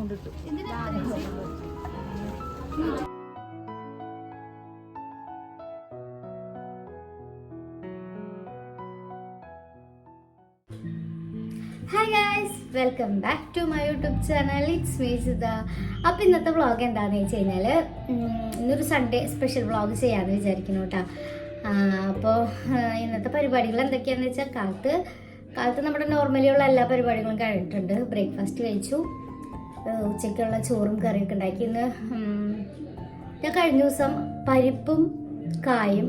കൊണ്ടിട്ടു. Hi guys welcome back to my YouTube channel it's me Sudha അപ്പോൾ ഇന്നത്തെ vlog എന്താണെന്ന് വെച്ച് കഴിഞ്ഞാൽ ഇന്നൊരു സൺഡേ സ്പെഷ്യൽ വ്ളോഗ് ചെയ്യാമെന്ന് വിചാരിക്കുന്നു കേട്ടോ അപ്പോൾ ഇന്നത്തെ പരിപാടികൾ എന്തൊക്കെയാണെന്ന് വെച്ചാൽ കാലത്ത് കാലത്ത് നമ്മുടെ നോർമലിയുള്ള എല്ലാ പരിപാടികളും കഴിഞ്ഞിട്ടുണ്ട്. ബ്രേക്ക്ഫാസ്റ്റ് കഴിച്ചു. ഉച്ചയ്ക്കുള്ള ചോറും കറിയൊക്കെ ഉണ്ടാക്കി. ഇന്ന് ഞാൻ കഴിഞ്ഞ ദിവസം പരിപ്പും കായും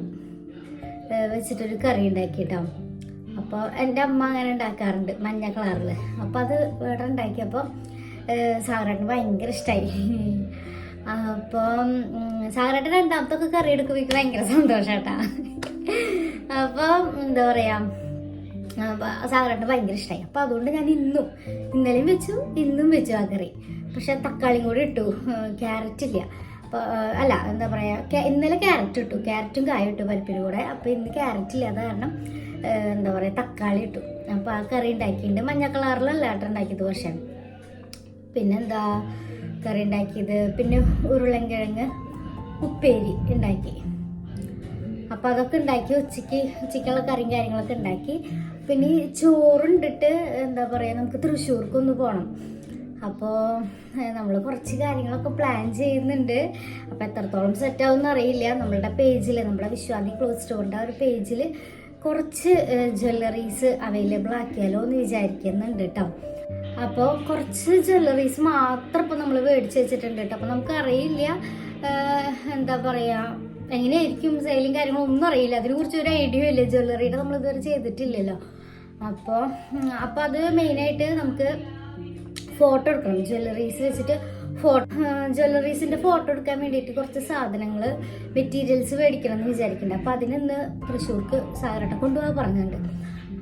വെച്ചിട്ടൊരു കറി ഉണ്ടാക്കി കേട്ടോ അപ്പോൾ എന്റെ അമ്മ അങ്ങനെ ഉണ്ടാക്കാറുണ്ട് മഞ്ഞ കളറിൽ അപ്പോൾ അത് ഇവിടെ ഉണ്ടാക്കിയപ്പോൾ സാഗരേട്ടന് ഭയങ്കര ഇഷ്ടമായി അപ്പം സാഗരേട്ടൻ രണ്ടാമത്തൊക്കെ കറി എടുക്കുമ്പോൾ ഭയങ്കര സന്തോഷാട്ടാ. അപ്പം എന്താ പറയുക സാഗരേട്ടന് ഭയങ്കര ഇഷ്ടമായി അപ്പോൾ അതുകൊണ്ട് ഞാൻ ഇന്നും ഇന്നലെയും വെച്ചു ഇന്നും വെച്ചു ആ കറി. പക്ഷെ തക്കാളിയും കൂടി ഇട്ടു. ക്യാരറ്റ് ഇല്ല. അപ്പോൾ അല്ല എന്താ പറയുക ഇന്നലെ ക്യാരറ്റ് ഇട്ടു. ക്യാരറ്റും കായ ഇട്ടു പരിപ്പിന് കൂടെ. അപ്പോൾ ഇന്ന് ക്യാരറ്റ് ഇല്ല അത് കാരണം എന്താ പറയുക തക്കാളി ഇട്ടു. അപ്പോൾ ആ കറി ഉണ്ടാക്കിയിട്ടുണ്ട് മഞ്ഞ കളറിലല്ല ഏട്ടൻ ഉണ്ടാക്കിയത് പക്ഷേ. പിന്നെന്താ കറി ഉണ്ടാക്കിയത് പിന്നെ ഉരുളൻകിഴങ്ങ് ഉപ്പേരി ഉണ്ടാക്കി അപ്പോൾ അതൊക്കെ ഉണ്ടാക്കി ഉച്ചയ്ക്ക് ഉച്ചയ്ക്കുള്ള കറിയും കാര്യങ്ങളൊക്കെ ഉണ്ടാക്കി പിന്നെ ഈ ചോറുണ്ടിട്ട് എന്താ പറയുക നമുക്ക് തൃശ്ശൂർക്കൊന്ന് പോകണം അപ്പോൾ നമ്മൾ കുറച്ച് കാര്യങ്ങളൊക്കെ പ്ലാൻ ചെയ്യുന്നുണ്ട്. അപ്പോൾ എത്രത്തോളം സെറ്റ് ആവുമെന്ന് അറിയില്ല. നമ്മളുടെ പേജിൽ നമ്മുടെ വിശ്വാദി ക്ലോസ് സ്റ്റോറിന്റെ ആ ഒരു പേജിൽ കുറച്ച് ജ്വല്ലറീസ് അവൈലബിൾ ആക്കിയാലോ എന്ന് വിചാരിക്കുന്നുണ്ട് കേട്ടോ അപ്പോൾ കുറച്ച് ജ്വല്ലറീസ് മാത്രം ഇപ്പോൾ നമ്മൾ മേടിച്ച് വെച്ചിട്ടുണ്ട് കേട്ടോ അപ്പോൾ നമുക്കറിയില്ല എന്താ പറയുക എങ്ങനെയായിരിക്കും സെയിലും കാര്യങ്ങളും ഒന്നും അറിയില്ല. അതിനെക്കുറിച്ച് ഒരു ഐഡിയ ഇല്ല. ജ്വല്ലറിയുടെ നമ്മൾ ഇതുവരെ ചെയ്തിട്ടില്ലല്ലോ. അപ്പോൾ അപ്പോൾ അത് മെയിനായിട്ട് നമുക്ക് ഫോട്ടോ എടുക്കണം. ജ്വല്ലറീസ് വെച്ചിട്ട് ഫോട്ടോ ജ്വല്ലറീസിന്റെ ഫോട്ടോ എടുക്കാൻ വേണ്ടിയിട്ട് കുറച്ച് സാധനങ്ങൾ മെറ്റീരിയൽസ് മേടിക്കണം എന്ന് വിചാരിക്കുന്നുണ്ട് അപ്പോൾ അതിനിന്ന് തൃശ്ശൂർക്ക് സാഗരട്ട കൊണ്ടുപോകാൻ പറഞ്ഞിട്ടുണ്ട്.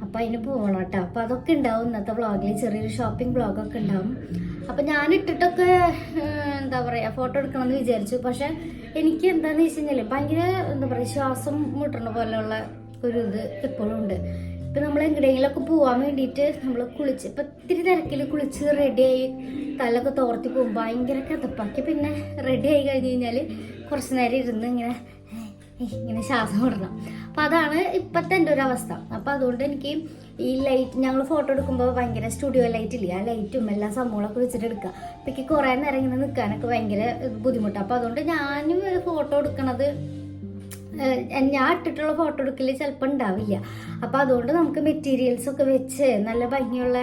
അപ്പോൾ അതിന് പോകണം കേട്ടോ അപ്പോൾ അതൊക്കെ ഉണ്ടാവും. ഇന്നത്തെ വ്ളോഗിൽ ചെറിയൊരു ഷോപ്പിംഗ് വ്ളോഗൊക്കെ ഉണ്ടാവും. അപ്പോൾ ഞാൻ ഇട്ടിട്ടൊക്കെ എന്താ പറയുക ഫോട്ടോ എടുക്കണമെന്ന് വിചാരിച്ചു. പക്ഷേ എനിക്ക് എന്താണെന്ന് വെച്ച് കഴിഞ്ഞാൽ ഭയങ്കര എന്താ പറയുക ശ്വാസം മുട്ടണ പോലെയുള്ള ഒരു ഇത് എപ്പോഴും ഉണ്ട്. ഇപ്പം നമ്മൾ എങ്ങനെയെങ്കിലൊക്കെ പോകാൻ വേണ്ടിയിട്ട് നമ്മൾ കുളിച്ച് ഇപ്പം ഇത്തിരി തിരക്കിൽ കുളിച്ച് റെഡിയായി തലൊക്കെ തോർത്തി പോകും. ഭയങ്കര കഥപ്പാക്കി. പിന്നെ റെഡി ആയി കഴിഞ്ഞ് കഴിഞ്ഞാൽ കുറച്ച് നേരം ഇരുന്ന് ഇങ്ങനെ ഇങ്ങനെ ശ്വാസം വിടണം അപ്പം അതാണ് ഇപ്പോഴത്തെ എന്റെ ഒരു അവസ്ഥ. അപ്പം അതുകൊണ്ട് എനിക്ക് ഈ ലൈറ്റ് ഞങ്ങൾ ഫോട്ടോ എടുക്കുമ്പോൾ ഭയങ്കര സ്റ്റുഡിയോ ലൈറ്റ് ഇല്ല? ആ ലൈറ്റും എല്ലാ സംഭവങ്ങളൊക്കെ വെച്ചിട്ട് എടുക്കുക. അപ്പം എനിക്ക് കുറേ നേരം ഇങ്ങനെ നിൽക്കാനൊക്കെ ഭയങ്കര ബുദ്ധിമുട്ടാണ് അപ്പം അതുകൊണ്ട് ഞാനും ഫോട്ടോ എടുക്കണത് ഞാൻ ഇട്ടിട്ടുള്ള ഫോട്ടോ എടുക്കൽ ചിലപ്പോൾ ഉണ്ടാവില്ല അപ്പോൾ അതുകൊണ്ട് നമുക്ക് മെറ്റീരിയൽസ് ഒക്കെ വെച്ച് നല്ല ഭംഗിയുള്ള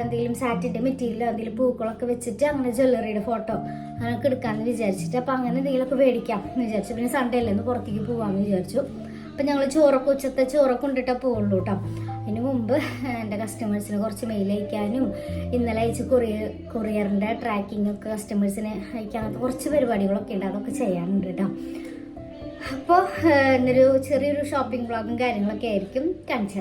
എന്തെങ്കിലും സാറ്റിന്റെ മെറ്റീരിയലോ എന്തെങ്കിലും പൂക്കളൊക്കെ വെച്ചിട്ട് അങ്ങനെ ജ്വല്ലറിയുടെ ഫോട്ടോ അങ്ങനെയൊക്കെ എടുക്കാമെന്ന് വിചാരിച്ചിട്ട്. അപ്പോൾ അങ്ങനെ എന്തെങ്കിലുമൊക്കെ മേടിക്കാം എന്ന് വിചാരിച്ചു. പിന്നെ സൺഡേ അല്ലേ ഒന്ന് പുറത്തേക്ക് പോകാമെന്ന് വിചാരിച്ചു. അപ്പം ഞങ്ങൾ ചോറൊക്കെ ഉച്ചത്തെ ചോറൊക്കെ കൊണ്ടിട്ടേ പോവുള്ളൂ കേട്ടോ അതിന് മുമ്പ് എന്റെ കസ്റ്റമേഴ്സിന് കുറച്ച് മെയിൽ അയക്കാനും ഇന്നലെ അയച്ച കൊറിയർ കൊറിയറിന്റെ ട്രാക്കിംഗ് ഒക്കെ കസ്റ്റമേഴ്സിന് അയക്കാൻ കുറച്ച് പരിപാടികളൊക്കെ ഉണ്ട്. അതൊക്കെ ചെയ്യാനുണ്ട് കേട്ടോ അപ്പോൾ എന്നൊരു ചെറിയൊരു ഷോപ്പിംഗ് ബ്ലോഗും കാര്യങ്ങളൊക്കെ ആയിരിക്കും. കാണിച്ചു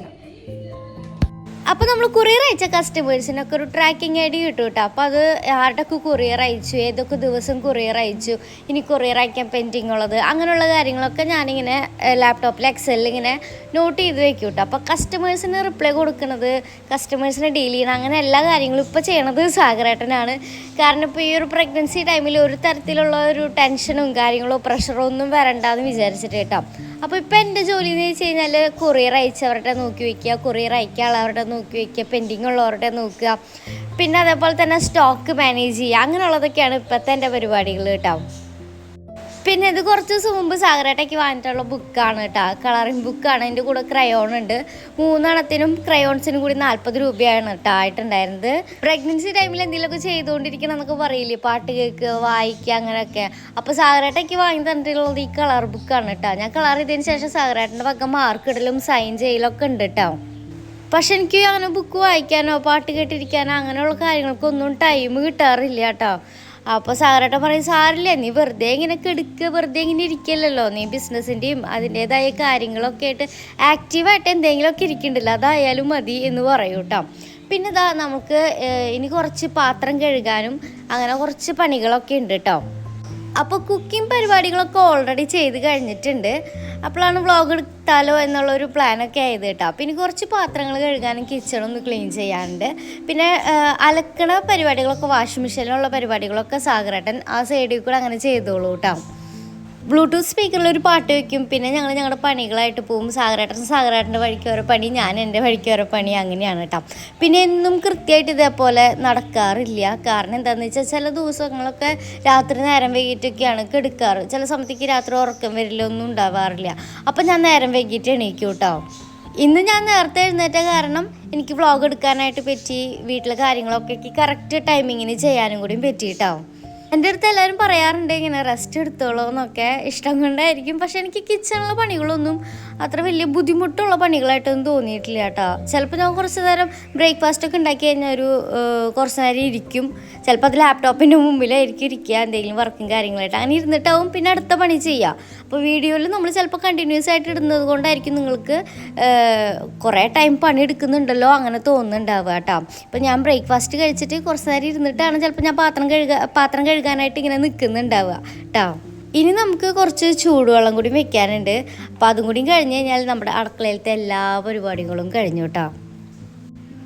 അപ്പോൾ നമ്മൾ കൊറിയർ അയച്ച കസ്റ്റമേഴ്സിനൊക്കെ ഒരു ട്രാക്കിംഗ് ഐ ഡി കിട്ടും കേട്ടോ അപ്പോൾ അത് ആരുടെയൊക്കെ കൊറിയർ അയച്ചു ഏതൊക്കെ ദിവസം കൊറിയർ അയച്ചു ഇനി കൊറിയർ അയക്കാൻ പെൻഡിങ് ഉള്ളത് അങ്ങനെയുള്ള കാര്യങ്ങളൊക്കെ ഞാനിങ്ങനെ ലാപ്ടോപ്പിൽ എക്സലിൽ ഇങ്ങനെ നോട്ട് ചെയ്ത് വെക്കും കേട്ടോ അപ്പോൾ കസ്റ്റമേഴ്സിന് റിപ്ലൈ കൊടുക്കുന്നത് കസ്റ്റമേഴ്സിനെ ഡീൽ ചെയ്യണം അങ്ങനെ എല്ലാ കാര്യങ്ങളും ഇപ്പോൾ ചെയ്യണത് സാഗരേട്ടനാണ്. കാരണം ഇപ്പോൾ ഈ ഒരു പ്രഗ്നൻസി ടൈമിൽ ഒരു തരത്തിലുള്ള ഒരു ടെൻഷനും കാര്യങ്ങളോ പ്രഷറോ ഒന്നും വരണ്ടെന്ന് വിചാരിച്ചിട്ട് കേട്ടോ അപ്പോൾ ഇപ്പോൾ എന്റെ ജോലി എന്ന് വെച്ച് കഴിഞ്ഞാൽ കൊറിയർ അയച്ചവരുടെ നോക്കി വെക്കുക കൊറിയർ അയക്കാനുള്ളവരുടെ നോക്കി വെക്കുക പെൻഡിങ് ഉള്ളവരുടെ നോക്കുക. പിന്നെ അതേപോലെ തന്നെ സ്റ്റോക്ക് മാനേജ് ചെയ്യുക. അങ്ങനെയുള്ളതൊക്കെയാണ് ഇപ്പോഴത്തെ എന്റെ പരിപാടികൾ കേട്ടോ. പിന്നെ ഇത് കുറച്ച് ദിവസം മുമ്പ് സാഗരേട്ടയ്ക്ക് വാങ്ങിയിട്ടുള്ള ബുക്കാണ് കേട്ടോ കളറിംഗ് ബുക്കാണ് അതിന്റെ കൂടെ ക്രയോൺ ഉണ്ട്. മൂന്നെണ്ണത്തിനും ക്രയോൺസിനും കൂടി നാൽപ്പത് രൂപയാണ് കേട്ടോ ആയിട്ടുണ്ടായിരുന്നത്. പ്രഗ്നൻസി ടൈമിൽ എന്തെങ്കിലുമൊക്കെ ചെയ്തുകൊണ്ടിരിക്കണം എന്നൊക്കെ പറയില്ലേ? പാട്ട് കേൾക്കുക വായിക്കുക അങ്ങനെയൊക്കെ. അപ്പോൾ സാഗരേട്ടയ്ക്ക് വാങ്ങി തന്നിട്ടുള്ളത് ഈ കളർ ബുക്കാണ് കേട്ടോ ഞാൻ കളർ ചെയ്തതിന് ശേഷം സാഗരേട്ടന്റെ പക്കം മാർക്ക് ഇടലും സൈൻ ചെയ്യലൊക്കെ ഉണ്ട് കേട്ടോ പക്ഷെ എനിക്ക് അങ്ങനെ ബുക്ക് വായിക്കാനോ പാട്ട് കേട്ടിരിക്കാനോ അങ്ങനെയുള്ള കാര്യങ്ങൾക്കൊന്നും ടൈം കിട്ടാറില്ല കേട്ടോ അപ്പോൾ സാറേട്ട പറയും സാറില്ല നീ വെറുതെ ഇങ്ങനെ കെടുക്കുക വെറുതെ ഇങ്ങനെ ഇരിക്കില്ലല്ലോ. നീ ബിസിനസ്സിന്റെയും അതിന്റേതായ കാര്യങ്ങളൊക്കെ ആയിട്ട് ആക്റ്റീവായിട്ട് എന്തെങ്കിലുമൊക്കെ ഇരിക്കണ്ടല്ലോ. അതായാലും മതി എന്ന് പറയും കേട്ടോ. പിന്നെ ഇതാ നമുക്ക് ഇനി കുറച്ച് പാത്രം കഴുകാനും അങ്ങനെ കുറച്ച് പണികളൊക്കെ ഉണ്ട് കേട്ടോ. അപ്പോൾ കുക്കിംഗ് പരിപാടികളൊക്കെ ഓൾറെഡി ചെയ്ത് കഴിഞ്ഞിട്ടുണ്ട്. അപ്പോഴാണ് വ്ളോഗ് എടുത്താലോ എന്നുള്ളൊരു പ്ലാനൊക്കെ ആയത് കേട്ടോ. പിന്നെ കുറച്ച് പാത്രങ്ങൾ കഴുകാനും കിച്ചണൊന്ന് ക്ലീൻ ചെയ്യാനുണ്ട്. പിന്നെ അലക്കണ പരിപാടികളൊക്കെ വാഷിംഗ് മെഷീനിലുള്ള പരിപാടികളൊക്കെ സാഗരേട്ടൻ ആ സൈഡിൽ കൂടെ അങ്ങനെ ചെയ്തോളൂ കേട്ടോ. ബ്ലൂടൂത്ത് സ്പീക്കറിൽ ഒരു പാട്ട് വെക്കും. പിന്നെ ഞങ്ങൾ ഞങ്ങളുടെ പണികളായിട്ട് പോകും സാഗരേട്ടൻ സാഗരേട്ടന്റെ വഴിക്ക് ഓരോ പണി ഞാൻ എന്റെ വഴിക്ക് ഓരോ പണി അങ്ങനെയാണ് കേട്ടോ പിന്നെ എന്നും കൃത്യമായിട്ട് ഇതേപോലെ നടക്കാറില്ല. കാരണം എന്താണെന്ന് വെച്ചാൽ ചില ദിവസങ്ങളൊക്കെ രാത്രി നേരം വൈകിട്ടൊക്കെയാണ് കെടുക്കാറ്. ചില സമയത്തേക്ക് രാത്രി ഉറക്കം വരില്ല ഒന്നും ഉണ്ടാവാറില്ല. അപ്പം ഞാൻ നേരം വൈകിട്ട് എണീക്കും കേട്ടോ ഇന്ന് ഞാൻ നേരത്തെ എഴുന്നേറ്റ കാരണം എനിക്ക് വ്ളോഗ് എടുക്കാനായിട്ട് പറ്റി. വീട്ടിലെ കാര്യങ്ങളൊക്കെ കറക്റ്റ് ടൈമിങ്ങിന് ചെയ്യാനും കൂടിയും പറ്റി കേട്ടോ എന്റെ അടുത്ത് എല്ലാവരും പറയാറുണ്ട് ഇങ്ങനെ റെസ്റ്റ് എടുത്തോളൂ എന്നൊക്കെ. ഇഷ്ടം കൊണ്ടായിരിക്കും. പക്ഷെ എനിക്ക് കിച്ചണിലെ പണികളൊന്നും അത്ര വലിയ ബുദ്ധിമുട്ടുള്ള പണികളായിട്ടൊന്നും തോന്നിയിട്ടില്ല കേട്ടോ. ചിലപ്പോൾ ഞാൻ കുറച്ച് നേരം ബ്രേക്ക്ഫാസ്റ്റ് ഒക്കെ ഉണ്ടാക്കി കഴിഞ്ഞാൽ ഒരു കുറച്ച് നേരം ഇരിക്കും. ചിലപ്പോൾ അത് ലാപ്ടോപ്പിന്റെ മുമ്പിലായിരിക്കും ഇരിക്കുക എന്തെങ്കിലും വർക്കും കാര്യങ്ങളായിട്ട്. അങ്ങനെ ഇരുന്നിട്ടാവും പിന്നെ അടുത്ത പണി ചെയ്യുക. അപ്പോൾ വീഡിയോയിൽ നമ്മൾ ചിലപ്പോൾ കണ്ടിന്യൂസ് ആയിട്ട് ഇടുന്നത് കൊണ്ടായിരിക്കും നിങ്ങൾക്ക് കുറേ ടൈം പണി എടുക്കുന്നുണ്ടല്ലോ അങ്ങനെ തോന്നുന്നുണ്ടാവുക കേട്ടോ. ഇപ്പോൾ ഞാൻ ബ്രേക്ക്ഫാസ്റ്റ് കഴിച്ചിട്ട് കുറച്ച് നേരം ഇരുന്നിട്ടാണ് ചിലപ്പോൾ ഞാൻ പാത്രം കഴുക പാത്രം കഴുകാനായിട്ട് ഇങ്ങനെ നിൽക്കുന്നുണ്ടാവുക കേട്ടോ. ഇനി നമുക്ക് കുറച്ച് ചൂടുവെള്ളം കൂടി വെക്കാനുണ്ട്. അപ്പോൾ അതും കൂടി കഴിഞ്ഞ് കഴിഞ്ഞാൽ നമ്മുടെ അടുക്കളയിലത്തെ എല്ലാ പരിപാടികളും കഴിഞ്ഞു കേട്ടോ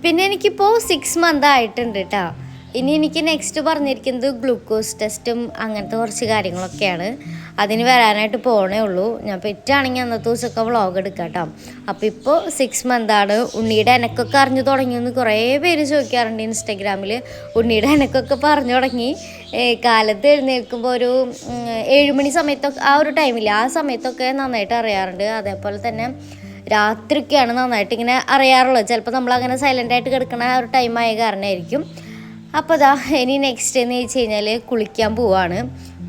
പിന്നെ എനിക്കിപ്പോൾ സിക്സ് മന്ത് ആയിട്ടുണ്ട് കേട്ടോ ഇനി എനിക്ക് നെക്സ്റ്റ് പറഞ്ഞിരിക്കുന്നത് ഗ്ലൂക്കോസ് ടെസ്റ്റും അങ്ങനത്തെ കുറച്ച് കാര്യങ്ങളൊക്കെയാണ്. അതിന് വരാനായിട്ട് പോണേ ഉള്ളൂ. ഞാൻ പെറ്റാണെങ്കിൽ അന്നത്തെ ദിവസമൊക്കെ വ്ളോഗ് എടുക്കാം അപ്പോൾ ഇപ്പോൾ സിക്സ് മന്താണ് ഉണ്ണിയുടെ എനക്കൊക്കെ അറിഞ്ഞു തുടങ്ങിയെന്ന് കുറേ പേര് ചോദിക്കാറുണ്ട് ഇൻസ്റ്റഗ്രാമിൽ ഉണ്ണിയുടെ എനക്കൊക്കെ പറഞ്ഞു തുടങ്ങി. കാലത്ത് എഴുന്നേൽക്കുമ്പോൾ ഒരു ഏഴുമണി മണി സമയത്തൊക്കെ ആ ഒരു ടൈമിൽ ആ സമയത്തൊക്കെ നന്നായിട്ട് അറിയാറുണ്ട്. അതേപോലെ തന്നെ രാത്രിയൊക്കെയാണ് നന്നായിട്ട് ഇങ്ങനെ അറിയാറുള്ളത്. ചിലപ്പോൾ നമ്മൾ അങ്ങനെ സൈലന്റ് ആയിട്ട് കിടക്കുന്ന ആ ഒരു ടൈം ആയ കാരണമായിരിക്കും അപ്പോൾ ദാ ഇനി നെക്സ്റ്റ് എന്ന് വെച്ച് കഴിഞ്ഞാൽ കുളിക്കാൻ പോവാണ്.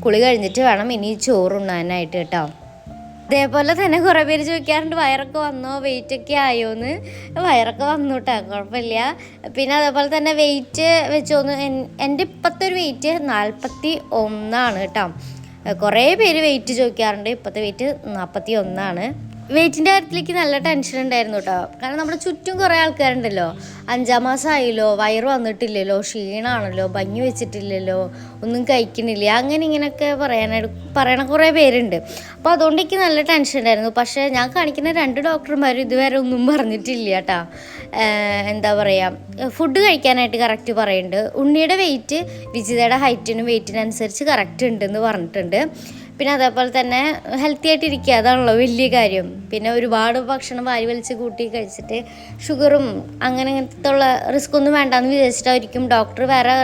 കുളി കഴിഞ്ഞിട്ട് വേണം ഇനി ചോറുണ്ണാനായിട്ട് കേട്ടോ. അതേപോലെ തന്നെ കുറേ പേര് ചോദിക്കാറുണ്ട് വയറൊക്കെ വന്നോ? വെയിറ്റ് ഒക്കെ ആയോന്ന്? വയറൊക്കെ വന്നു കേട്ടോ കുഴപ്പമില്ല. പിന്നെ അതേപോലെ തന്നെ വെയിറ്റ് വെച്ചോന്ന് എന്റെ ഇപ്പോഴത്തെ ഒരു വെയിറ്റ് നാൽപ്പത്തി ഒന്നാണ് കേട്ടോ. കുറേ പേര് വെയിറ്റ് ചോദിക്കാറുണ്ട് ഇപ്പോഴത്തെ വെയിറ്റ് നാൽപ്പത്തി ഒന്നാണ് വെയിറ്റിന്റെ കാര്യത്തിലേക്ക് നല്ല ടെൻഷൻ ഉണ്ടായിരുന്നു കേട്ടോ കാരണം നമ്മുടെ ചുറ്റും കുറേ ആൾക്കാരുണ്ടല്ലോ. അഞ്ചാം മാസം ആയല്ലോ വയറ് വന്നിട്ടില്ലല്ലോ ക്ഷീണാണല്ലോ ഭംഗി വെച്ചിട്ടില്ലല്ലോ ഒന്നും കഴിക്കണില്ല അങ്ങനെ ഇങ്ങനെയൊക്കെ പറയാനായിട്ട് പറയണ കുറേ പേരുണ്ട്. അപ്പോൾ അതുകൊണ്ട് എനിക്ക് നല്ല ടെൻഷൻ ഉണ്ടായിരുന്നു. പക്ഷേ ഞാൻ കാണിക്കുന്ന രണ്ട് ഡോക്ടർമാരും ഇതുവരെ ഒന്നും പറഞ്ഞിട്ടില്ല കേട്ടോ എന്താ പറയുക ഫുഡ് കഴിക്കാനായിട്ട് കറക്റ്റ് പറയുന്നുണ്ട് ഉണ്ണിയുടെ വെയിറ്റ് വിജിതയുടെ ഹൈറ്റിനും വെയിറ്റിനനുസരിച്ച് കറക്റ്റ് ഉണ്ടെന്ന് പറഞ്ഞിട്ടുണ്ട്. പിന്നെ അതേപോലെ തന്നെ ഹെൽത്തി ആയിട്ട് ഇരിക്കുക അതാണല്ലോ വലിയ കാര്യം. പിന്നെ ഒരുപാട് ഭക്ഷണം വാരി വലിച്ച് കൂട്ടി കഴിച്ചിട്ട് ഷുഗറും അങ്ങനെ അങ്ങനത്തെ ഉള്ള റിസ്ക് ഒന്നും വേണ്ടാന്ന് വിചാരിച്ചിട്ടായിരിക്കും ഡോക്ടർ വേറെ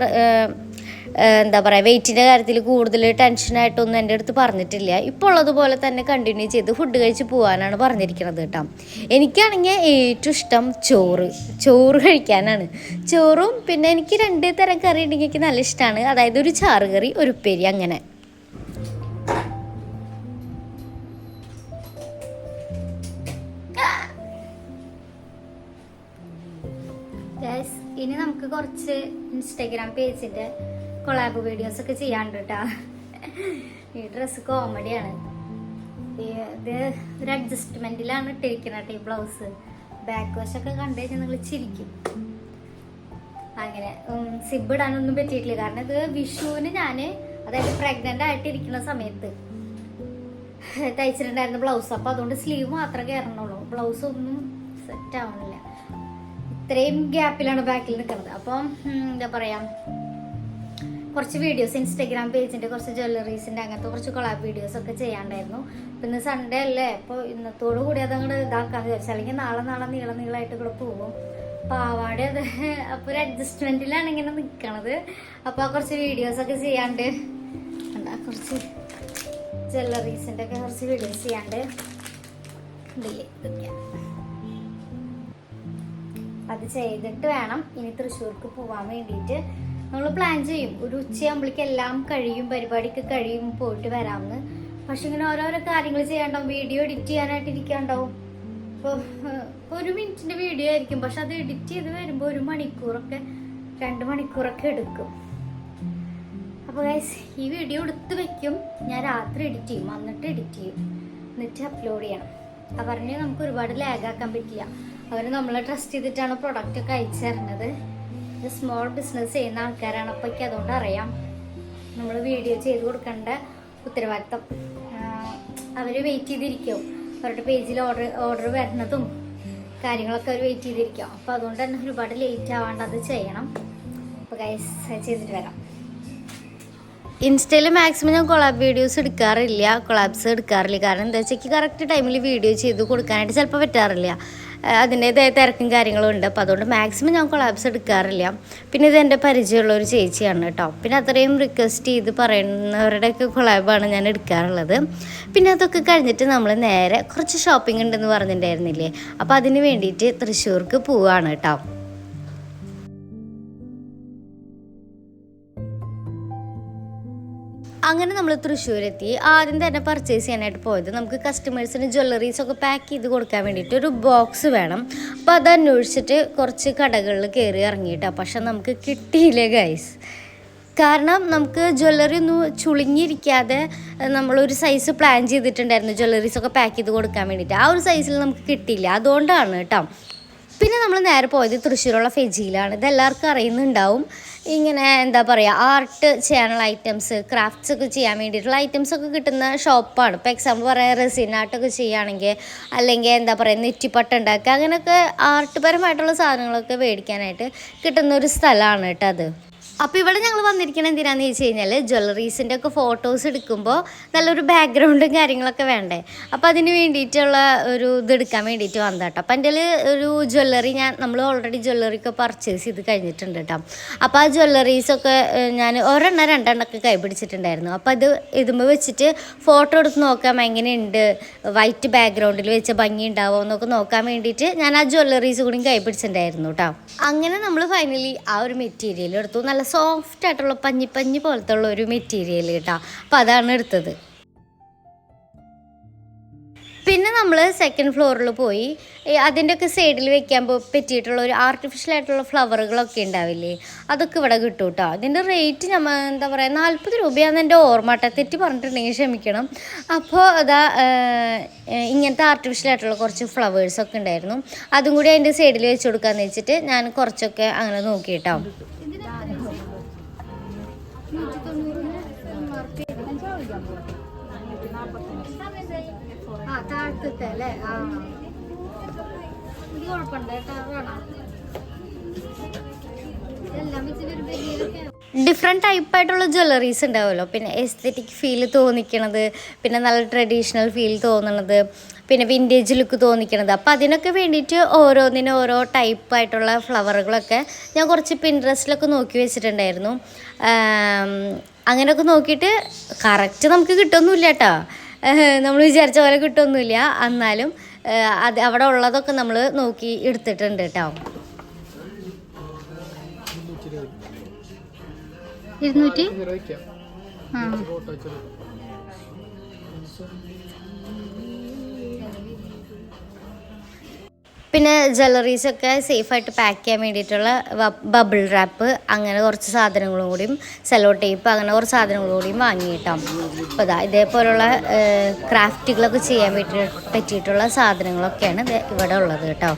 എന്താ പറയുക വെയിറ്റിന്റെ കാര്യത്തിൽ കൂടുതൽ ടെൻഷനായിട്ടൊന്നും എന്റെ അടുത്ത് പറഞ്ഞിട്ടില്ല. ഇപ്പോൾ ഉള്ളതുപോലെ തന്നെ കണ്ടിന്യൂ ചെയ്ത് ഫുഡ് കഴിച്ച് പോകാനാണ് പറഞ്ഞിരിക്കുന്നത് കേട്ടോ. എനിക്കാണെങ്കിൽ ഏറ്റവും ഇഷ്ടം ചോറ് ചോറ് കഴിക്കാനാണ്. ചോറും പിന്നെ എനിക്ക് രണ്ട് തരം കറി ഉണ്ടെങ്കിൽ എനിക്ക് നല്ല ഇഷ്ടമാണ് അതായത് ഒരു ചാറ് കറി ഒരു ഉപ്പേരി അങ്ങനെ. നമുക്ക് കുറച്ച് ഇൻസ്റ്റഗ്രാം പേജിന്റെ കൊളാബ് വീഡിയോസ് ഒക്കെ ചെയ്യാണ്ട് കേട്ടാ ഈ ഡ്രസ് കോമഡിയാണ് ഇത് ഒരു അഡ്ജസ്റ്റ്മെന്റിലാണ് ഇട്ടിരിക്കുന്നത് കേട്ടോ ഈ ബ്ലൗസ് ബാക്ക് വാഷ് കണ്ടു കഴിഞ്ഞാൽ നിങ്ങൾ ചിരിക്കും. അങ്ങനെ സിബ് ഇടാനൊന്നും പറ്റിയിട്ടില്ല. കാരണം ഇത് വിഷുവിന് ഞാൻ അതായത് പ്രഗ്നന്റ് ആയിട്ടിരിക്കുന്ന സമയത്ത് തയ്ച്ചിട്ടുണ്ടായിരുന്ന ബ്ലൗസ് അപ്പൊ അതുകൊണ്ട് സ്ലീവ് മാത്രമേ കയറണുള്ളൂ ബ്ലൗസ് ഒന്നും സെറ്റ് ആവണില്ല. ഇത്രയും ഗ്യാപ്പിലാണ് ബാക്കിൽ നിൽക്കുന്നത്. അപ്പം എന്താ പറയാ കുറച്ച് വീഡിയോസ് ഇൻസ്റ്റാഗ്രാം പേജിന്റെ കുറച്ച് ജ്വല്ലറീസിന്റെ അങ്ങനത്തെ കുറച്ച് കൊളാബ് വീഡിയോസ് ഒക്കെ ചെയ്യാണ്ടായിരുന്നു. അപ്പൊ ഇന്ന് സൺഡേ അല്ലേ? അപ്പോൾ ഇന്നത്തോടു കൂടി അതങ്ങോട്ട് ഇതാക്കാന്ന് വിചാരിച്ചു. അല്ലെങ്കിൽ നാളെ നാളെ നീളം നീളമായിട്ട് ഇവിടെ പോകും. പാവാട അത് അപ്പോൾ ഒരു അഡ്ജസ്റ്റ്മെന്റിലാണ് ഇങ്ങനെ നിൽക്കണത് അപ്പോൾ കുറച്ച് വീഡിയോസ് ഒക്കെ ചെയ്യാണ്ട് എന്താ കുറച്ച് ജ്വല്ലറീസിന്റെ ഒക്കെ കുറച്ച് വീഡിയോസ് ചെയ്യാണ്ട് ഇതില്ലേ ഇതൊക്കെ അത് ചെയ്തിട്ട് വേണം ഇനി തൃശ്ശൂർക്ക് പോവാൻ വേണ്ടിയിട്ട്. നമ്മൾ പ്ലാൻ ചെയ്യും. ഒരു ഉച്ചയാകുമ്പോഴേക്ക് എല്ലാം കഴിയും പരിപാടിക്ക് കഴിയും പോയിട്ട് വരാമെന്ന്. പക്ഷെ ഇങ്ങനെ ഓരോരോ കാര്യങ്ങൾ ചെയ്യാണ്ടാവും വീഡിയോ എഡിറ്റ് ചെയ്യാനായിട്ട് ഇരിക്കാണ്ടാവും ഇപ്പോൾ ഒരു മിനിറ്റിന്റെ വീഡിയോ ആയിരിക്കും. പക്ഷെ അത് എഡിറ്റ് ചെയ്ത് വരുമ്പോൾ ഒരു മണിക്കൂറൊക്കെ രണ്ട് മണിക്കൂറൊക്കെ എടുക്കും. അപ്പോൾ ഗൈസ് ഈ വീഡിയോ എടുത്ത് വെക്കും. ഞാൻ രാത്രി എഡിറ്റ് ചെയ്യും. വന്നിട്ട് എഡിറ്റ് ചെയ്യും. എന്നിട്ട് അപ്ലോഡ് ചെയ്യണം. അവരിനെ നമുക്ക് ഒരുപാട് ലാഗ് ആക്കാൻ പറ്റില്ല. അവർ നമ്മളെ ട്രസ്റ്റ് ചെയ്തിട്ടാണ് പ്രൊഡക്റ്റ് ഒക്കെ അയച്ചു തരുന്നത്. ഇത് സ്മോൾ ബിസിനസ് ചെയ്യുന്ന ആൾക്കാരാണ്. അപ്പോൾ എനിക്ക് അതുകൊണ്ട് അറിയാം. നമ്മൾ വീഡിയോ ചെയ്ത് കൊടുക്കേണ്ട ഉത്തരവാദിത്തം. അവർ വെയിറ്റ് ചെയ്തിരിക്കും. അവരുടെ പേജിൽ ഓർഡർ ഓർഡർ വരുന്നതും കാര്യങ്ങളൊക്കെ അവർ വെയിറ്റ് ചെയ്തിരിക്കും. അപ്പോൾ അതുകൊണ്ട് തന്നെ ഒരുപാട് ലേറ്റ് ആവാണ്ട് അത് ചെയ്യണം. അപ്പോൾ ഗൈസ് ചെയ്തിട്ട് വരാം. ഇൻസ്റ്റയിൽ മാക്സിമം ഞാൻ കൊളാബ് വീഡിയോസ് എടുക്കാറില്ല. കൊളാബ്സ് എടുക്കാറില്ല. കാരണം എന്താ വെച്ചാൽ കറക്റ്റ് ടൈമിൽ വീഡിയോ ചെയ്ത് കൊടുക്കാനായിട്ട് ചിലപ്പോൾ പറ്റാറില്ല. അതിന്റേതായ തിരക്കും കാര്യങ്ങളും ഉണ്ട്. അപ്പോൾ അതുകൊണ്ട് മാക്സിമം ഞാൻ കൊളാബ്സ് എടുക്കാറില്ല. പിന്നെ ഇത് എന്റെ പരിചയമുള്ള ഒരു ചേച്ചിയാണ് കേട്ടോ. പിന്നെ അത്രയും റിക്വസ്റ്റ് ചെയ്ത് പറയുന്നവരുടെയൊക്കെ കൊളാബാണ് ഞാൻ എടുക്കാറുള്ളത്. പിന്നെ അതൊക്കെ കഴിഞ്ഞിട്ട് നമ്മൾ നേരെ കുറച്ച് ഷോപ്പിംഗ് ഉണ്ടെന്ന് പറഞ്ഞിട്ടുണ്ടായിരുന്നില്ലേ? അപ്പോൾ അതിന് വേണ്ടിയിട്ട് തൃശ്ശൂർക്ക് പോവാണ് കേട്ടോ. അങ്ങനെ നമ്മൾ തൃശ്ശൂരെത്തി. ആദ്യം തന്നെ പർച്ചേസ് ചെയ്യാനായിട്ട് പോയത് നമുക്ക് കസ്റ്റമേഴ്സിന് ജ്വല്ലറീസ് ഒക്കെ പാക്ക് ചെയ്ത് കൊടുക്കാൻ വേണ്ടിയിട്ട് ഒരു ബോക്സ് വേണം. അപ്പോൾ അത് അന്വേഷിച്ചിട്ട് കുറച്ച് കടകളിൽ കയറി ഇറങ്ങിയിട്ടാണ് പക്ഷെ നമുക്ക് കിട്ടിയില്ല ഗൈസ് കാരണം നമുക്ക് ജ്വല്ലറി ഒന്നും ചുളുങ്ങിയിരിക്കാതെ നമ്മളൊരു സൈസ് പ്ലാൻ ചെയ്തിട്ടുണ്ടായിരുന്നു ജ്വല്ലറീസ് ഒക്കെ പാക്ക് ചെയ്ത് കൊടുക്കാൻ വേണ്ടിയിട്ട്. ആ ഒരു സൈസിൽ നമുക്ക് കിട്ടിയില്ല. അതുകൊണ്ടാണ് കേട്ടോ. പിന്നെ നമ്മൾ നേരെ പോയത് തൃശ്ശൂരുള്ള ഫെജിയിലാണ്. ഇതെല്ലാവർക്കും അറിയുന്നുണ്ടാവും. ഇങ്ങനെ എന്താ പറയുക ആർട്ട് ചെയ്യാനുള്ള ഐറ്റംസ് ക്രാഫ്റ്റ്സ് ഒക്കെ ചെയ്യാൻ വേണ്ടിയിട്ടുള്ള ഐറ്റംസ് ഒക്കെ കിട്ടുന്ന ഷോപ്പാണ് ഇപ്പോൾ എക്സാമ്പിൾ പറയാം റെസിൻ ആർട്ടൊക്കെ ചെയ്യുകയാണെങ്കിൽ അല്ലെങ്കിൽ എന്താ പറയുക നെറ്റിപ്പട്ട ഉണ്ടാക്കുക അങ്ങനെയൊക്കെ ആർട്ട് പരമായിട്ടുള്ള സാധനങ്ങളൊക്കെ മേടിക്കാനായിട്ട് കിട്ടുന്ന ഒരു സ്ഥലമാണ് കേട്ടോ അത്. അപ്പോൾ ഇവിടെ ഞങ്ങൾ വന്നിരിക്കുന്നത് എന്തിനാണെന്ന് ചോദിച്ചു കഴിഞ്ഞാൽ ജ്വല്ലറീസിന്റെ ഒക്കെ ഫോട്ടോസ് എടുക്കുമ്പോൾ നല്ലൊരു ബാക്ക്ഗ്രൗണ്ടും കാര്യങ്ങളൊക്കെ വേണ്ടേ? അപ്പോൾ അതിന് വേണ്ടിയിട്ടുള്ള ഒരു ഇത് എടുക്കാൻ വേണ്ടിയിട്ട് വന്നത് കേട്ടോ അപ്പം എന്റെ ഒരു ജ്വല്ലറി ഞാൻ നമ്മൾ ഓൾറെഡി ജ്വല്ലറി ഒക്കെ പർച്ചേസ് ചെയ്ത് കഴിഞ്ഞിട്ടുണ്ട് കേട്ടോ അപ്പോൾ ആ ജ്വല്ലറീസൊക്കെ ഞാൻ ഒരെണ്ണം രണ്ടെണ്ണമൊക്കെ കൈപിടിച്ചിട്ടുണ്ടായിരുന്നു. അപ്പോൾ അത് ഇതുമ്പോൾ വെച്ചിട്ട് ഫോട്ടോ എടുത്ത് നോക്കാം എങ്ങനെയുണ്ട്? വൈറ്റ് ബാക്ക്ഗ്രൗണ്ടിൽ വെച്ച ഭംഗി ഉണ്ടാവുമോ എന്നൊക്കെ നോക്കാൻ വേണ്ടിയിട്ട് ഞാൻ ആ ജ്വല്ലറീസ് കൂടി കൈപിടിച്ചിട്ടുണ്ടായിരുന്നു കേട്ടോ അങ്ങനെ നമ്മൾ ഫൈനലി ആ ഒരു മെറ്റീരിയൽ എടുത്തു. നല്ല സോഫ്റ്റ് ആയിട്ടുള്ള പഞ്ഞി പഞ്ഞി പോലത്തെ ഉള്ള ഒരു മെറ്റീരിയൽ കേട്ടോ. അപ്പോൾ അതാണ് എടുത്തത്. പിന്നെ നമ്മൾ സെക്കൻഡ് ഫ്ലോറിൽ പോയി. അതിന്റെയൊക്കെ സൈഡിൽ വെക്കാൻ പറ്റിയിട്ടുള്ള ഒരു ആർട്ടിഫിഷ്യൽ ആയിട്ടുള്ള ഫ്ലവറുകളൊക്കെ ഉണ്ടാവില്ലേ? അതൊക്കെ ഇവിടെ കിട്ടും കേട്ടോ അതിന്റെ റേറ്റ് നമ്മൾ എന്താ പറയുക നാൽപ്പത് രൂപയാണെന്ന് എന്റെ ഓർമ്മ കേട്ടോ തെറ്റി പറഞ്ഞിട്ടുണ്ടെങ്കിൽ ക്ഷമിക്കണം. അപ്പോൾ അതാ ഇങ്ങനത്തെ ആർട്ടിഫിഷ്യൽ ആയിട്ടുള്ള കുറച്ച് ഫ്ലവേഴ്സൊക്കെ ഉണ്ടായിരുന്നു. അതും കൂടി അതിന്റെ സൈഡിൽ വെച്ച് കൊടുക്കാമെന്ന് വെച്ചിട്ട് ഞാൻ കുറച്ചൊക്കെ അങ്ങനെ നോക്കി കേട്ടോ ആ താഴത്തെ അല്ലേ? ആ. ഇത് കുഴപ്പമുണ്ട് ജ്വല്ലറീസ് ഉണ്ടാവുമല്ലോ. പിന്നെ എസ്തെറ്റിക് ഫീൽ തോന്നിക്കണത് പിന്നെ നല്ല ട്രഡീഷണൽ ഫീൽ തോന്നണത് പിന്നെ വിന്റേജ് ലുക്ക് തോന്നിക്കണത്. അപ്പോൾ അതിനൊക്കെ വേണ്ടിയിട്ട് ഓരോന്നിനും ഓരോ ടൈപ്പ് ആയിട്ടുള്ള ഫ്ലവറുകളൊക്കെ ഞാൻ കുറച്ച് പിൻട്രസ്റ്റിലൊക്കെ നോക്കി വെച്ചിട്ടുണ്ടായിരുന്നു. അങ്ങനെയൊക്കെ നോക്കിയിട്ട് കറക്റ്റ് നമുക്ക് കിട്ടുമൊന്നുമില്ല കേട്ടോ. നമ്മൾ വിചാരിച്ച പോലെ കിട്ടുമൊന്നുമില്ല എന്നാലും അത് അവിടെ ഉള്ളതൊക്കെ നമ്മൾ നോക്കി എടുത്തിട്ടുണ്ട് കേട്ടോ. ഇരുന്നൂറ്റി ആ. പിന്നെ ജ്വല്ലറീസ് ഒക്കെ സേഫായിട്ട് പാക്ക് ചെയ്യാൻ വേണ്ടിയിട്ടുള്ള ബബിൾ റാപ്പ് അങ്ങനെ കുറച്ച് സാധനങ്ങളും കൂടിയും സെലോ ടേപ്പ് അങ്ങനെ കുറച്ച് സാധനങ്ങളും കൂടിയും വാങ്ങിയിട്ടാം. അപ്പോൾ ഇതാ ഇതേപോലുള്ള ക്രാഫ്റ്റുകളൊക്കെ ചെയ്യാൻ വേണ്ടി പറ്റിയിട്ടുള്ള സാധനങ്ങളൊക്കെയാണ് ഇത് ഇവിടെ ഉള്ളത് കേട്ടോ.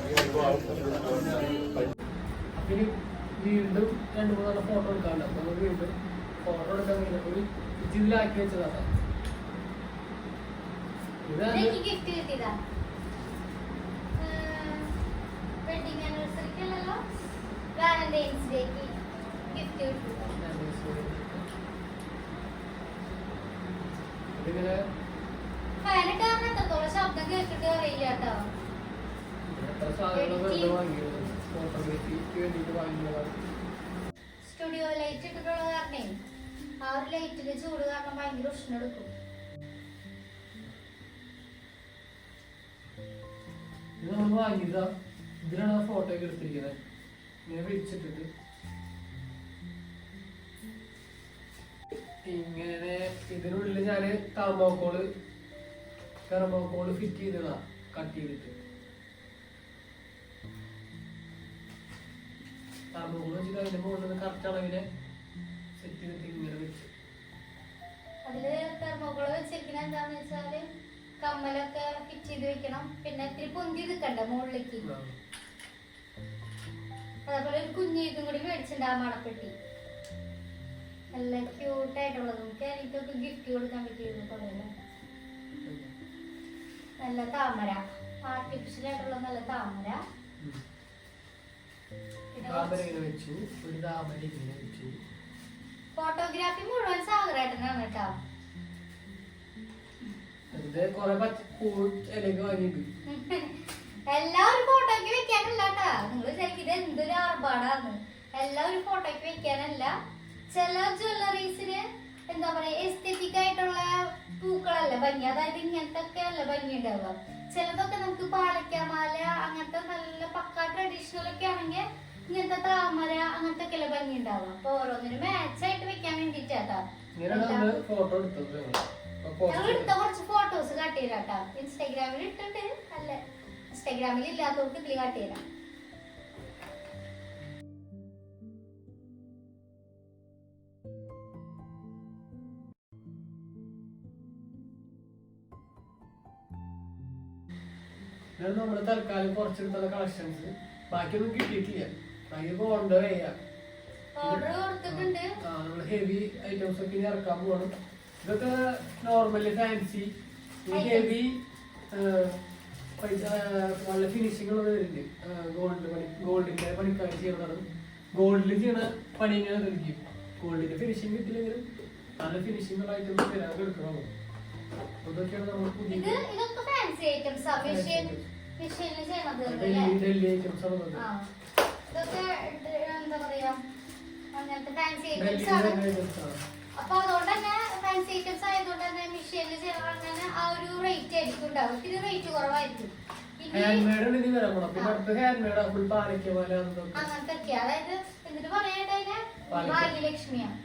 വീണ്ടും രണ്ട് മൂന്നാൽ ഫോട്ടോ എടുക്കാണ്ട് വീണ്ടും ഫോട്ടോ എടുക്കാൻ കഴിഞ്ഞപ്പോൾ ജില്ലാക്കി വെച്ചതാണ് ഇതാണ് ഗിഫ്റ്റ് ആനിവേഴ്സറിക്ക് അല്ലല്ലോ വാലന്റൈൻസ് ഡേക്ക് ഗിഫ്റ്റ് എത്രത്തോളം ശബ്ദം കേട്ടിട്ട് അറിയില്ല കേട്ടോ. വേണ്ടിയിട്ട് സ്റ്റുഡിയോ ലൈറ്റ് ഇട്ടിട്ടുള്ള കാരണേ ആ ഒരു ലൈറ്റിന്റെ ചൂട് കാരണം ഭയങ്കര ഉഷ്ണം എടുക്കും. ഇത് നമ്മൾ വാങ്ങിയതാ. ഇതിലാണ് ആ ഫോട്ടോ ഒക്കെ എടുത്തിരിക്കുന്നത് ഇങ്ങനെ വിളിച്ചിട്ടിട്ട് ഇങ്ങനെ ഇതിനുള്ളിൽ ഞാൻ തെർമോക്കോൾ തെർമോക്കോൾ ഫിറ്റ് ചെയ്തതാ കട്ട് ചെയ്തിട്ട്. തെർമോക്കോൾ വെച്ചിട്ട് അതിന്റെ മുകളിൽ നിന്ന് കറക്റ്റ് അളവിനെ സെറ്റ് ചെയ്തിട്ട് ഇങ്ങനെ വെച്ചു. അതിൽ തെർമോക്കോൾ വെച്ചിരിക്കുന്ന എന്താന്ന് വെച്ചാൽ കമ്മലൊക്കെ ഫിറ്റ് ചെയ്ത് വെക്കണം. പിന്നെ ഇത്തിരി പൊന്തി നിൽക്കണ്ട മുകളിലേക്ക്? അതേപോലെ ഒരു കുഞ്ഞു ഇതും കൂടി മേടിച്ചിട്ടുണ്ട് ആ മണപ്പെട്ടി. നല്ല ക്യൂട്ടായിട്ടുള്ളത് നമുക്ക് എനിക്കൊക്കെ ഗിഫ്റ്റ് കൊടുക്കാൻ പറ്റിയിരുന്നു പറയല്ലേ നല്ല താമര. ആർട്ടിഫിഷ്യൽ ആയിട്ടുള്ള നല്ല താമര. ഉം. താമര ഇങ്ങനെ വെച്ചു. ഒരു താമര ഇങ്ങനെ വെച്ചു. ഫോട്ടോഗ്രാഫി മുഴുവൻ സാഗറായിട്ടാണ് കേട്ടോ. വെറുതെ കുറെ പച്ച പൂ ഇലയൊക്കെ വാങ്ങിയിട്ട് എല്ലാം ഒരു ഫോട്ടോയ്ക്ക് വെക്കാനല്ല കേട്ടാ നിങ്ങൾ വിചാരിക്കും ഇത് എന്തൊരു ആർഭാടാന്ന്. എല്ലാവരും ഫോട്ടോയ്ക്ക് വെക്കാനല്ല. ചില ജ്വല്ലറീസിന് എന്താ പറയാ എസ്തെറ്റിക് ആയിട്ടുള്ള പൂക്കളല്ല ഭംഗി. അതായത് ഇങ്ങനത്തെ ഒക്കെ അല്ല ഭംഗി ഉണ്ടാവുക ചിലതൊക്കെ നമുക്ക് പാലക്കാമാല അങ്ങനത്തെ നല്ല പക്ക ട്രഡീഷണൽ ഒക്കെ ആണെങ്കിൽ ഇങ്ങനത്തെ താമര അങ്ങനത്തെ ഒക്കെ അല്ലേ ഭംഗി ഉണ്ടാവുക അപ്പൊ ഓരോന്നിനും മാച്ച് ആയിട്ട് വെക്കാൻ ഫോട്ടോ അപ്പൊ ഞങ്ങൾ ഇട്ട എടുത്ത കുറച്ച് ഫോട്ടോസ് കാട്ടിത്തരാട്ടാ ഇൻസ്റ്റാഗ്രാമിൽ ഇട്ടിട്ട് അല്ല? ഇൻസ്റ്റാഗ്രാമിൽ ഇല്ലാത്തവർക്ക് ഇതിൽ ഇതാണ് നമ്മൾ തൽക്കാലം കുറച്ചെടുത്തുള്ള കളക്ഷൻസ് ബാക്കിയൊന്നും കിട്ടിയിട്ടില്ല. ബാക്കിയൊക്കെ ഓർഡർ ചെയ്യാം. കൊടുത്തിട്ടുണ്ട്. ഹെവി ഐറ്റംസ് ഒക്കെ ഇനി ഇറക്കാൻ പോകണം ഇതൊക്കെ നോർമലി ഫാൻസി ഹെവി പൈസ നല്ല ഫിനിഷിംഗ് ഉള്ളത് ഗോൾഡ് പണി ഗോൾഡിന്റെ പണിക്കാർ ചെയ്യുന്നതാണ് ഗോൾഡിൽ ചെയ്യണ പണി തന്നെയാണ് എനിക്ക് ഗോൾഡിന്റെ ഫിനിഷിംഗ് കിട്ടില്ലെങ്കിലും നല്ല ഫിനിഷിംഗ് ഉള്ള ഐറ്റംസ് വരാൻ എടുക്കണം അതൊക്കെയാണ് നമ്മൾ പുതിയ ഡൽഹി ഡൽഹി ഐറ്റംസ് ആണ് ഡൽഹിയിലെ ഐറ്റംസ് ആണ്. അപ്പൊ അതുകൊണ്ട് തന്നെ ഫാൻസി ഐറ്റംസ് ആയതുകൊണ്ട് തന്നെ മെഷീനിൽ ചെയ്യണ ആ ഒരു റേറ്റ് ആയിരിക്കും ഉണ്ടാവും ഇത് റേറ്റ് കുറവായിരിക്കും. അങ്ങനത്തെ അതായത് എന്നിട്ട് പറയാനായിട്ട്. ഭാഗ്യലക്ഷ്മിയാണ്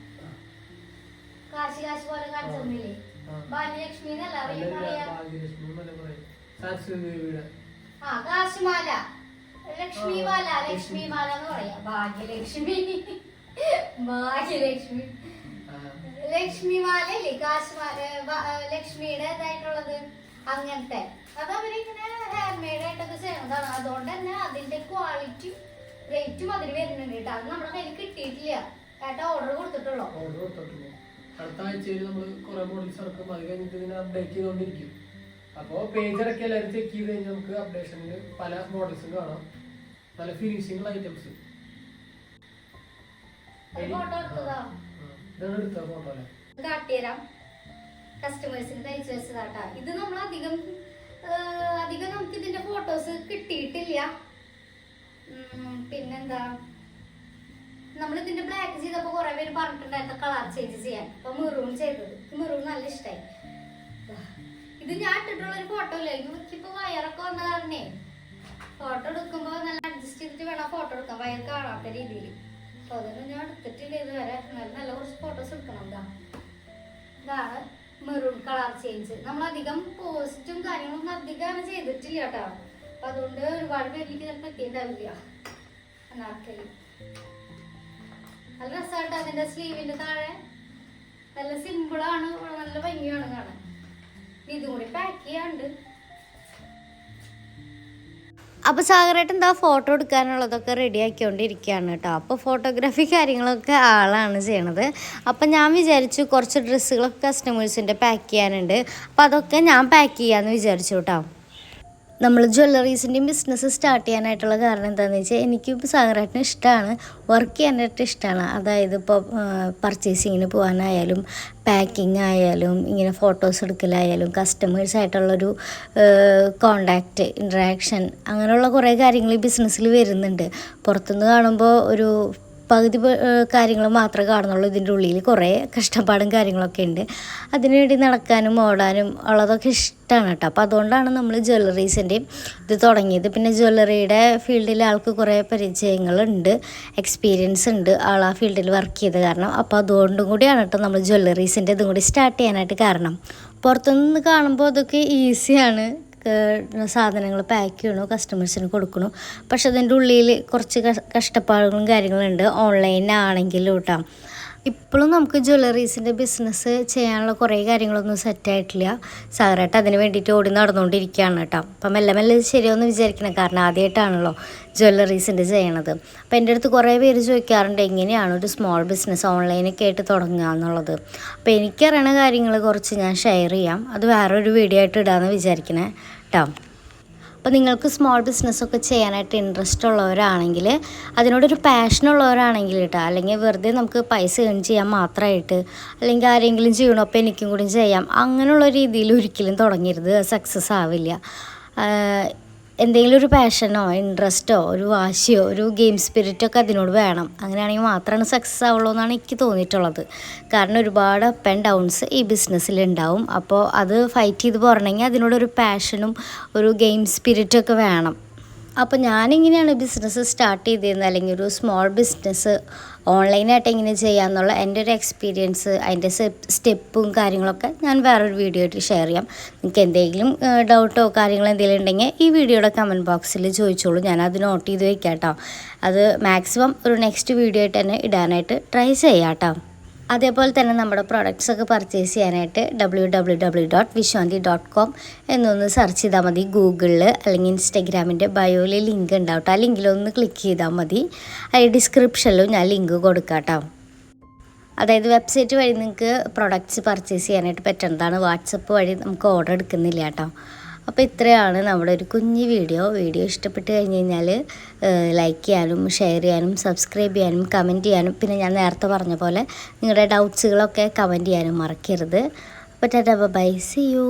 കാശി കാശി പോലെ കാണിച്ചൊന്നില്ലേ ആ. ഭാഗ്യലക്ഷ്മി എന്നല്ല ആ കാശിമാല. ലക്ഷ്മിമാല ലക്ഷ്മിമാല എന്ന് പറയാ. ഭാഗ്യലക്ഷ്മി. ഭാഗ്യലക്ഷ്മി. ലക്ഷ്മിമാല ഇല്ലേ കാശിമാല ലക്ഷ്മിയുടെ ഇതായിട്ടുള്ളത് അങ്ങനത്തെ. അത് അവരിങ്ങനെ ഹാൻഡ് മെയ്ഡ് ആയിട്ടൊക്കെ ചെയ്യണതാണ് അതുകൊണ്ട് തന്നെ അതിന്റെ ക്വാളിറ്റി റേറ്റും അതിന് വരുന്നുണ്ട് കേട്ടോ. അത് നമ്മുടെ കയ്യിൽ കിട്ടിയിട്ടില്ല. ഏട്ടാ ഓർഡർ കൊടുത്തിട്ടുള്ളൂ? ഓർഡർ കൊടുത്തിട്ടുണ്ട്. അടുത്ത ആഴ്ചയിൽ നമ്മൾ കുറെ മോഡൽസ് ഇറക്കും. അത് കഴിഞ്ഞിട്ട് ഇതിനെ അപ്ഡേറ്റ് ചെയ്തുകൊണ്ടിരിക്കും അപ്പോൾ പേജ് ഇറക്കി എല്ലാവരും ചെക്ക് ചെയ്ത് കഴിഞ്ഞാൽ നമുക്ക് അപ്ഡേഷനിൽ പല മോഡൽസും കാണാം. നല്ല ഫിനിഷിംഗ് ഐറ്റംസ് ഫോട്ടോ എടുത്തതാ. അല്ലേ കാട്ടിത്തരാം. കസ്റ്റമേഴ്സിന് തയ്ച്ചു വെച്ചതാട്ടാ. ഇത് നമ്മൾ അധികം അധികം നമുക്ക് ഇതിന്റെ ഫോട്ടോസ് കിട്ടിയിട്ടില്ല. പിന്നെന്താ? നമ്മൾ ഇതിന്റെ ബ്ലാക്ക് ചെയ്തപ്പോ കുറെ പേര് പറഞ്ഞിട്ടുണ്ടായിരുന്നു കളർ ചേഞ്ച് ചെയ്യാൻ. അപ്പൊ മെറൂൺ ചെയ്തത്. മെറൂൺ നല്ല ഇഷ്ടായി. ഇത് ഞാൻ ഇട്ടിട്ടുള്ള ഒരു ഫോട്ടോ ഇല്ല എനിക്കിപ്പോ വയറൊക്കെ വന്ന കാരണേ ഫോട്ടോ എടുക്കുമ്പോ നല്ല അഡ്ജസ്റ്റ് ചെയ്തിട്ട് വേണം ഫോട്ടോ എടുക്കാൻ. വയർ കാണാത്ത രീതിയിൽ അപ്പൊ അതൊന്നും ഞാൻ എടുത്തിട്ടില്ല ഇതുവരെ. എന്നാലും നല്ല കുറച്ച് ഫോട്ടോസ് എടുക്കണം ഇതാ ഇതാണ് മെറൂൺ കളർ ചേഞ്ച് നമ്മൾ അധികം പോസ്റ്റും കാര്യങ്ങളൊന്നും അധികം ചെയ്തിട്ടില്ല കേട്ടോ അപ്പൊ അതുകൊണ്ട് ഒരുപാട് പേർക്ക് ചിലപ്പോൾ പറ്റിയിട്ടുണ്ടാവില്ല അനാർക്കലി നല്ല രസമായിട്ട് അതിന്റെ സ്ലീവിന്റെ താഴെ. നല്ല സിമ്പിളാണ് നല്ല ഭംഗിയാണ് കാണാൻ. ഇതും കൂടി പാക്ക് ചെയ്യാണ്ട് അപ്പോൾ സാഗരേട്ടൻ എന്താ ഫോട്ടോ എടുക്കാനുള്ളതൊക്കെ റെഡി ആക്കിക്കൊണ്ടിരിക്കുകയാണ് കേട്ടോ. അപ്പോൾ ഫോട്ടോഗ്രാഫി കാര്യങ്ങളൊക്കെ ആളാണ് ചെയ്യണത്. അപ്പം ഞാൻ വിചാരിച്ചു കുറച്ച് ഡ്രസ്സുകളൊക്കെ കസ്റ്റമേഴ്സിന്റെ പാക്ക് ചെയ്യാനുണ്ട്. അപ്പോൾ അതൊക്കെ ഞാൻ പാക്ക് ചെയ്യാമെന്ന് വിചാരിച്ചു കേട്ടോ. നമ്മൾ ജ്വല്ലറീസിന്റെയും ബിസിനസ് സ്റ്റാർട്ട് ചെയ്യാനായിട്ടുള്ള കാരണം എന്താണെന്ന് വെച്ചാൽ എനിക്ക് സാഗരേട്ടന് ഇഷ്ടമാണ് വർക്ക് ചെയ്യാനായിട്ട് ഇഷ്ടമാണ് അതായത് ഇപ്പോൾ പർച്ചേസിങ്ങിന് പോകാനായാലും പാക്കിംഗ് ആയാലും ഇങ്ങനെ ഫോട്ടോസ് എടുക്കലായാലും കസ്റ്റമേഴ്സ് ആയിട്ടുള്ളൊരു കോണ്ടാക്റ്റ് ഇൻട്രാക്ഷൻ അങ്ങനെയുള്ള കുറേ കാര്യങ്ങൾ ഈ ബിസിനസ്സിൽ വരുന്നുണ്ട്. പുറത്തുനിന്ന് കാണുമ്പോൾ ഒരു പകുതി കാര്യങ്ങൾ മാത്രമേ കാണുന്നുള്ളൂ. ഇതിന്റെ ഉള്ളിൽ കുറേ കഷ്ടപ്പാടും കാര്യങ്ങളൊക്കെ ഉണ്ട്. അതിനുവേണ്ടി നടക്കാനും ഓടാനും ഉള്ളതൊക്കെ ഇഷ്ടമാണ് കേട്ടോ. അപ്പോൾ അതുകൊണ്ടാണ് നമ്മൾ ജ്വല്ലറീസിന്റെയും ഇത് തുടങ്ങിയത്. പിന്നെ ജ്വല്ലറിയുടെ ഫീൽഡിൽ ആൾക്ക് കുറേ പരിചയങ്ങളുണ്ട് എക്സ്പീരിയൻസ് ഉണ്ട് ആൾ ആ ഫീൽഡിൽ വർക്ക് ചെയ്ത് കാരണം. അപ്പോൾ അതുകൊണ്ടും കൂടിയാണ് കേട്ടോ നമ്മൾ ജ്വല്ലറീസിന്റെ ഇതും കൂടി സ്റ്റാർട്ട് ചെയ്യാനായിട്ട് കാരണം. പുറത്തുനിന്ന് കാണുമ്പോൾ അതൊക്കെ ഈസിയാണ് സാധനങ്ങൾ പാക്ക് ചെയ്യണു കസ്റ്റമേഴ്സിന് കൊടുക്കണു. പക്ഷെ അതിന്റെ ഉള്ളിൽ കുറച്ച് കഷ്ടപ്പാടുകളും കാര്യങ്ങളുണ്ട് ഓൺലൈനാണെങ്കിലും കേട്ടോ ഇപ്പോഴും നമുക്ക് ജ്വല്ലറീസിന്റെ ബിസിനസ് ചെയ്യാനുള്ള കുറേ കാര്യങ്ങളൊന്നും സെറ്റായിട്ടില്ല സാറായിട്ട് അതിന് വേണ്ടിയിട്ട് ഓടി നടന്നുകൊണ്ടിരിക്കുകയാണ് കേട്ടോ. അപ്പം മെല്ലെ മെല്ലെ ശരിയൊന്നും വിചാരിക്കണം. കാരണം ആദ്യമായിട്ടാണല്ലോ ജ്വല്ലറീസിന്റെ ചെയ്യണത്. അപ്പം എന്റെ അടുത്ത് കുറേ പേര് ചോദിക്കാറുണ്ട് എങ്ങനെയാണ് ഒരു സ്മോൾ ബിസിനസ് ഓൺലൈനൊക്കെ ആയിട്ട് തുടങ്ങുക എന്നുള്ളത്? അപ്പോൾ എനിക്കറിയണ കാര്യങ്ങൾ കുറച്ച് ഞാൻ ഷെയർ ചെയ്യാം. അത് വേറൊരു വീഡിയോ ആയിട്ട് ഇടാമെന്ന് വിചാരിക്കണേ. കേട്ടോ. അപ്പോൾ നിങ്ങൾക്ക് സ്മോൾ ബിസിനസ്സൊക്കെ ചെയ്യാനായിട്ട് ഇൻട്രസ്റ്റ് ഉള്ളവരാണെങ്കിൽ അതിനോടൊരു പാഷൻ ഉള്ളവരാണെങ്കിൽ കേട്ടോ അല്ലെങ്കിൽ വെറുതെ നമുക്ക് പൈസ ഏൺ ചെയ്യാൻ മാത്രമായിട്ട് അല്ലെങ്കിൽ ആരെങ്കിലും ചെയ്യണോ അപ്പോൾ എനിക്കും കൂടി ചെയ്യാം അങ്ങനെയുള്ള രീതിയിൽ ഒരിക്കലും തുടങ്ങരുത്. സക്സസ് ആവില്ല. എന്തെങ്കിലും ഒരു പാഷനോ ഇൻട്രസ്റ്റോ ഒരു വാശിയോ ഒരു ഗെയിം സ്പിരിറ്റോ ഒക്കെ അതിനോട് വേണം. അങ്ങനെയാണെങ്കിൽ മാത്രമാണ് സക്സസ് ആവുള്ളൂ എന്നാണ് എനിക്ക് തോന്നിയിട്ടുള്ളത്. കാരണം ഒരുപാട് അപ്പ് ആൻഡ് ഡൗൺസ് ഈ ബിസിനസ്സിൽ ഉണ്ടാവും അപ്പോൾ അത് ഫൈറ്റ് ചെയ്ത് പോരണമെങ്കിൽ അതിനോടൊരു പാഷനും ഒരു ഗെയിം സ്പിരിറ്റൊക്കെ വേണം. അപ്പോൾ ഞാനിങ്ങനെയാണ് ബിസിനസ് സ്റ്റാർട്ട് ചെയ്തിരുന്നത് അല്ലെങ്കിൽ ഒരു സ്മോൾ ബിസിനസ് ഓൺലൈനായിട്ട് എങ്ങനെ ചെയ്യാമെന്നുള്ള എന്റെ ഒരു എക്സ്പീരിയൻസ് അതിന്റെ സ്റ്റെപ്പും കാര്യങ്ങളൊക്കെ ഞാൻ വേറൊരു വീഡിയോ ആയിട്ട് ഷെയർ ചെയ്യാം. നിങ്ങൾക്ക് എന്തെങ്കിലും ഡൗട്ടോ കാര്യങ്ങളോ എന്തെങ്കിലും ഉണ്ടെങ്കിൽ ഈ വീഡിയോയുടെ കമന്റ് ബോക്സിൽ ചോദിച്ചോളൂ. ഞാൻ അത് നോട്ട് ചെയ്ത് വെക്കാം കേട്ടോ അത് മാക്സിമം ഒരു നെക്സ്റ്റ് വീഡിയോ ആയിട്ട് തന്നെ ഇടാനായിട്ട് ട്രൈ ചെയ്യാം കേട്ടോ അതേപോലെ തന്നെ നമ്മുടെ പ്രൊഡക്ട്സ് ഒക്കെ പർച്ചേസ് ചെയ്യാനായിട്ട് W W W dot Vishwanthi dot com എന്നൊന്ന് സെർച്ച് ചെയ്താൽ മതി. ഗൂഗിളിൽ അല്ലെങ്കിൽ ഇൻസ്റ്റഗ്രാമിന്റെ ബയോയിൽ ലിങ്ക് ഉണ്ടാവും ആ ലിങ്കിലൊന്ന് ക്ലിക്ക് ചെയ്താൽ മതി. അതിൽ ഡിസ്ക്രിപ്ഷനിലും ഞാൻ ലിങ്ക് കൊടുക്കാട്ടോ. അതായത് വെബ്സൈറ്റ് വഴി നിങ്ങൾക്ക് പ്രൊഡക്ട്സ് പർച്ചേസ് ചെയ്യാനായിട്ട് പറ്റുന്നതാണ്. വാട്സപ്പ് വഴി നമുക്ക് ഓർഡർ എടുക്കുന്നില്ല കേട്ടോ അപ്പോൾ ഇത്രയാണ് നമ്മുടെ ഒരു കുഞ്ഞു വീഡിയോ. വീഡിയോ ഇഷ്ടപ്പെട്ട് കഴിഞ്ഞ് കഴിഞ്ഞാൽ ലൈക്ക് ചെയ്യാനും ഷെയർ ചെയ്യാനും സബ്സ്ക്രൈബ് ചെയ്യാനും കമന്റ് ചെയ്യാനും പിന്നെ ഞാൻ നേരത്തെ പറഞ്ഞ പോലെ നിങ്ങളുടെ ഡൗട്ട്സുകളൊക്കെ കമന്റ് ചെയ്യാനും മറക്കരുത്. അപ്പോൾ ടാറ്റാ ബൈ സി യു